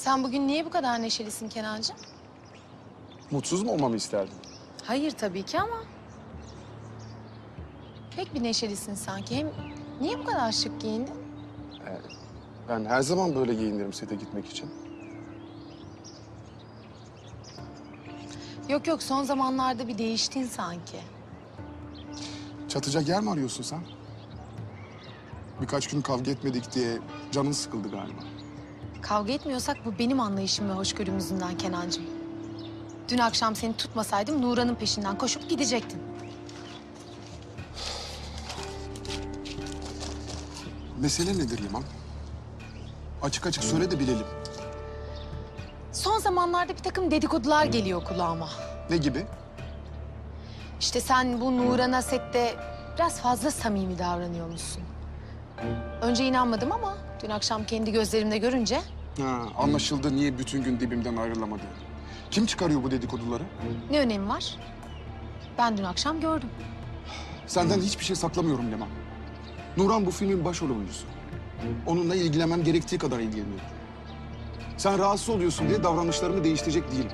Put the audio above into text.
Sen bugün niye bu kadar neşelisin Kenancığım? Mutsuz mu olmamı isterdin? Hayır tabii ki ama... Pek bir neşelisin sanki. Hem niye bu kadar şık giyindin? Ben her zaman böyle giyinirim sete gitmek için. Yok yok son zamanlarda bir değiştin sanki. Çatacak yer mi arıyorsun sen? Birkaç gün kavga etmedik diye canın sıkıldı galiba. Kavga etmiyorsak bu benim anlayışım ve hoşgörüm yüzünden Kenancığım. Dün akşam seni tutmasaydım Nuran'ın peşinden koşup gidecektin. Mesele nedir Liman? Açık açık söyle de bilelim. Son zamanlarda bir takım dedikodular geliyor kulağıma. Ne gibi? İşte sen bu Nuran'a sette biraz fazla samimi davranıyormuşsun. Önce inanmadım ama dün akşam kendi gözlerimle görünce... Ha, anlaşıldı niye bütün gün dibimden ayrılamadı. Kim çıkarıyor bu dedikoduları? Ne önemi var? Ben dün akşam gördüm. Senden hiçbir şey saklamıyorum Leman. Nuran bu filmin başrol oyuncusu. Onunla ilgilenmem gerektiği kadar ilgileniyorum. Sen rahatsız oluyorsun diye davranışlarımı değiştirecek değilim.